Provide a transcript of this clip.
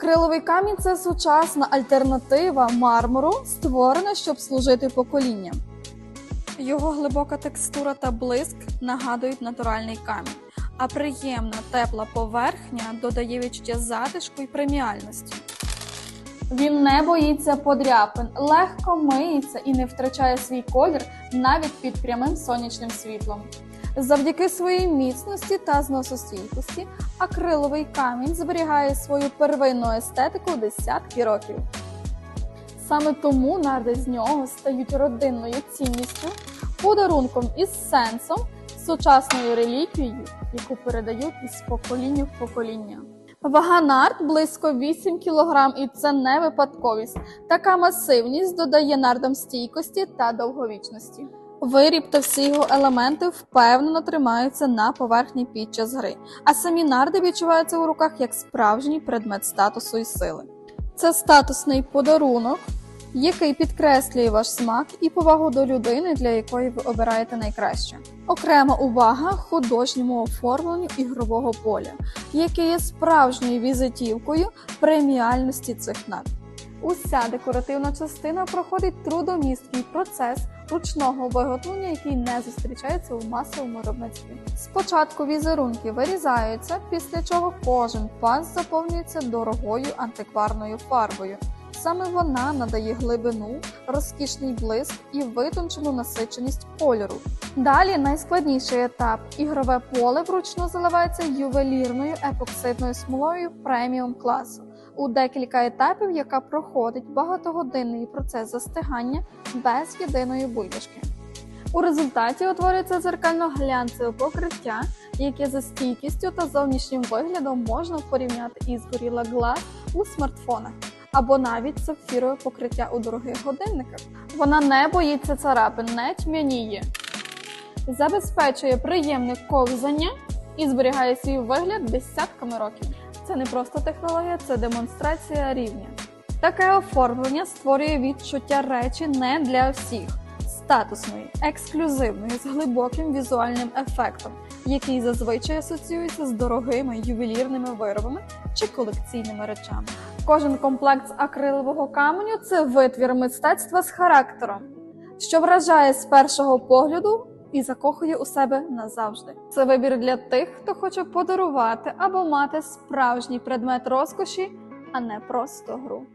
Акриловий камінь це сучасна альтернатива мармуру, створена, щоб служити поколінням. Його глибока текстура та блиск нагадують натуральний камінь, а приємна тепла поверхня додає відчуття затишку і преміальності. Він не боїться подряпин, легко миється і не втрачає свій колір навіть під прямим сонячним світлом. Завдяки своїй міцності та зносостійкості акриловий камінь зберігає свою первинну естетику десятки років. Саме тому нарди з нього стають родинною цінністю, подарунком із сенсом, сучасною реліквією, яку передають із покоління в покоління. Вага нард близько 8 кг, і це не випадковість. Така масивність додає нардам стійкості та довговічності. Виріб та всі його елементи впевнено тримаються на поверхні під час гри, а самі нарди відчуваються у руках як справжній предмет статусу і сили. Це статусний подарунок, який підкреслює ваш смак і повагу до людини, для якої ви обираєте найкраще. Окрема увага художньому оформленню ігрового поля, яке є справжньою візитівкою преміальності цих нард. Уся декоративна частина проходить трудомісткий процес ручного виготовлення, який не зустрічається у масовому виробництві. Спочатку візерунки вирізаються, після чого кожен паз заповнюється дорогою антикварною фарбою. Саме вона надає глибину, розкішний блиск і витончену насиченість кольору. Далі найскладніший етап ігрове поле вручну заливається ювелірною епоксидною смолою преміум класу у декілька етапів, яка проходить багатогодинний процес застигання без єдиної бульбашки. У результаті утворюється зеркально-глянцеве покриття, яке за стійкістю та зовнішнім виглядом можна порівняти із Gorilla Glass у смартфонах або навіть сапфірове покриття у дорогих годинниках. Вона не боїться царапин, не тьмяніє, забезпечує приємне ковзання і зберігає свій вигляд десятками років. Це не просто технологія, це демонстрація рівня. Таке оформлення створює відчуття речі не для всіх, статусної, ексклюзивної, з глибоким візуальним ефектом, який зазвичай асоціюється з дорогими ювелірними виробами чи колекційними речами. Кожен комплект з акрилового каменю це витвір мистецтва з характером, що вражає з першого погляду і закохує у себе назавжди. Це вибір для тих, хто хоче подарувати або мати справжній предмет розкоші, а не просто гру.